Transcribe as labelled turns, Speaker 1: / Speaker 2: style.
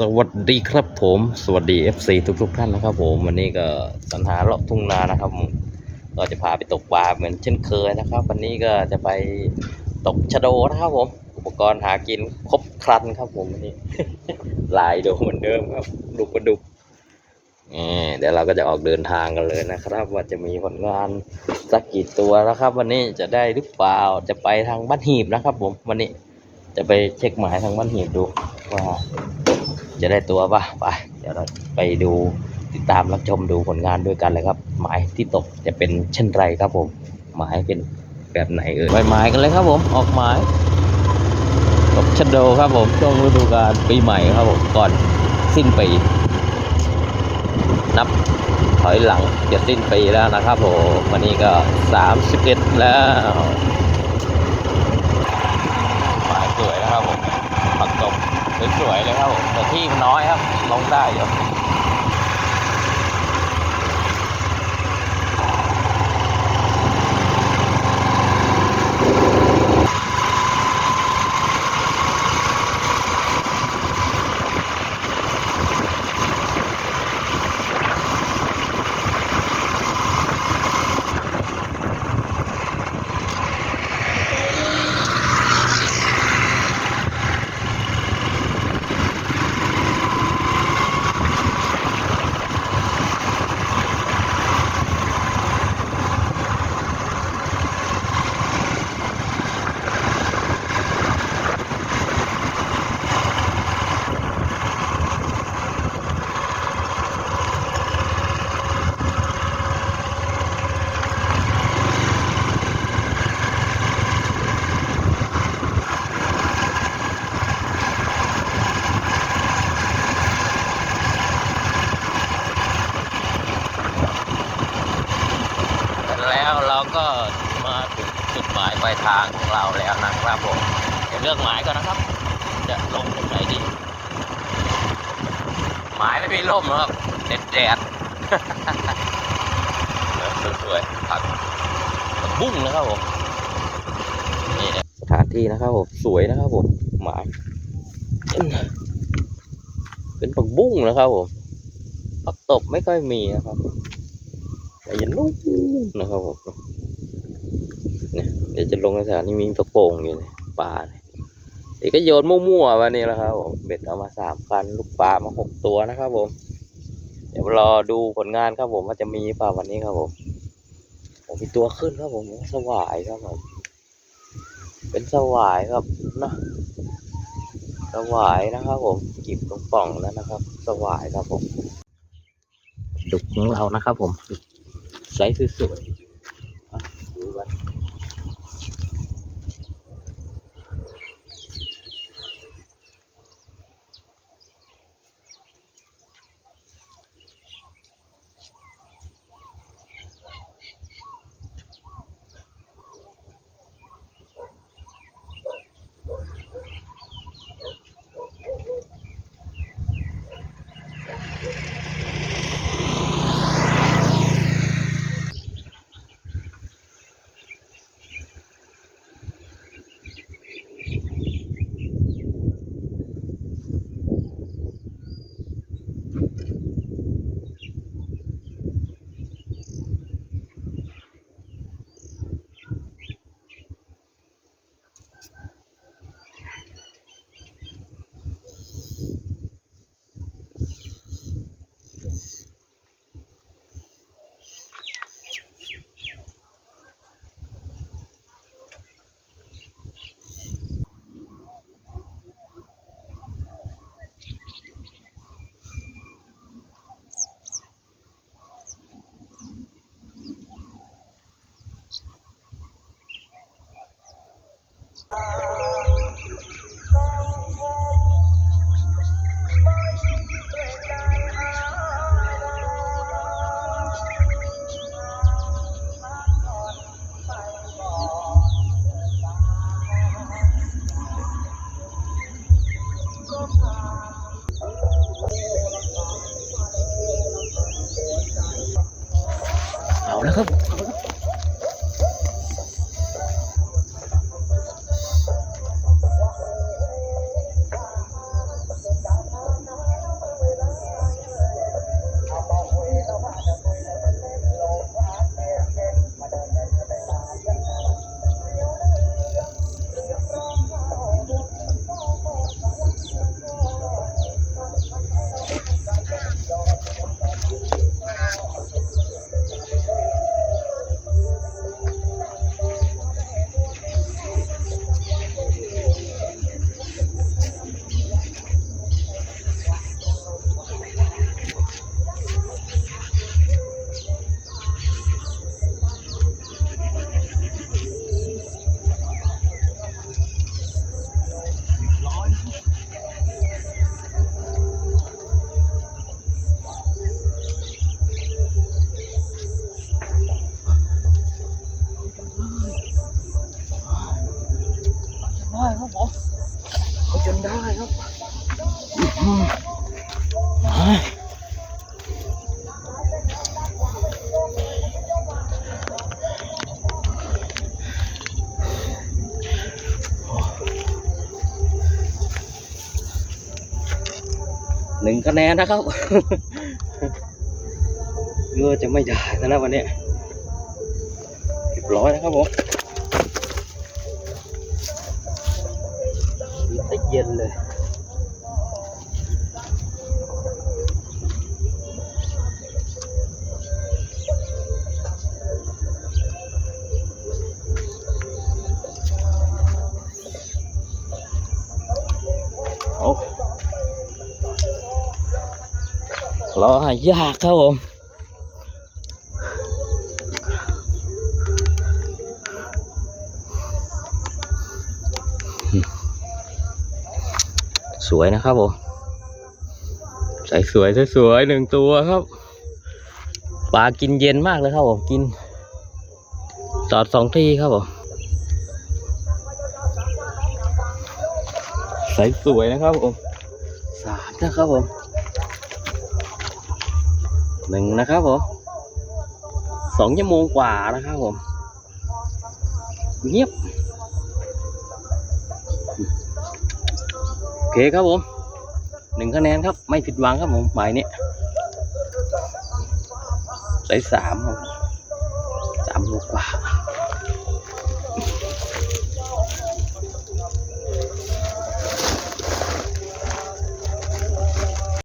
Speaker 1: สวัสดีครับผม สวัสดี FC ทุกทุกๆท่านนะครับผมวันนี้ก็สัญหาเลาะทุ่งนานะครับผมก็จะพาไปตกปลาเหมือนเช่นเคยนะครับ วันนี้ก็จะไปตกชะโดนะครับผม อุปกรณ์หากินครบครันครับผมวันนี้ลายโดเหมือนเดิมครับดุกประดุกนี่เดี๋ยวเราก็จะออกเดินทางกันเลยนะครับ ว่าจะมีผลงานสักกี่ตัวนะครับ วันนี้จะได้หรือเปล่าจะไปทางบ้านหีบนะครับ ผมวันนี้จะไปเช็คหมายทางบ้านหีบดูว่า จะได้ตัวป่ะไปเดี๋ยวเราไปดูติดตามรับชมดูผลงานด้วยกันเลยครับ หมายที่ตกจะเป็นเช่นไรครับผม หมายเป็นแบบไหนเอ่ยไปหมายกันเลยครับผมออกหมายตกชะโดครับผมช่วงฤดูกาลปีใหม่ครับผมก่อนสิ้นปีนับถอยหลังจะสิ้นปีแล้วนะครับผมวันนี้ก็ 31 แล้วหมายสวยนะครับผมผักตบ สวยๆเลยครับผมแต่ที่มันน้อยครับลงได้อยู่แล้วเราก็มาถึงจุด หมายปลายทางของเราแล้วนะครับผมเดี๋ยวเลือกหมายก่อนนะครับ จะลงตรงไหนดี หมายไม่มีร่มนะครับแดดแดดสวยๆผักบุ้งนะครับผมนี่สถานที่นะครับผมสวยนะครับผมหมาย เป็นผักบุ้งนะครับผมผักตบไม่ค่อยมีนะครับแต่ยันนุ่มนะครับผม เดี๋ยวจะลงในสถานที่มีตะโป่งอยู่เนี่ยปลาเนี่ยเดี๋ยวก็โยนมั่วๆมานี่แหละครับผมเบ็ดเอามาสามคันลูกปลามาหกตัวนะครับผม เดี๋ยวรอดูผลงานครับผมว่าจะมีเปล่าวันนี้ครับผมผมมีตัวขึ้นครับผมสวายครับผม เป็นสวายครับนะสวายนะครับผมจิบตรงป่องแล้วนะครับ สวายครับผม ดุกของเรานะครับผมดุกไซส์สวยๆ เอาแล้วครับ หนึ่งคะแนนนะครับเยอะจะไม่ได้นะวันนี้เรียบร้อยนะครับผม รอหายากครับผมสวยนะครับผมใส่สวยสวยหนึ่งตัวครับปลากินเย็นมากเลยครับผมกินตอดสองทีครับผมใส่สวยนะครับผมสามนะครับผม หนึ่งนะครับผมสองชั่วโมงกว่านะครับผมเงียบโอเคครับผมหนึ่งคะแนนครับ ไม่ผิดหวังครับผมหมายนี้ใส่สามครับสามโลกว่า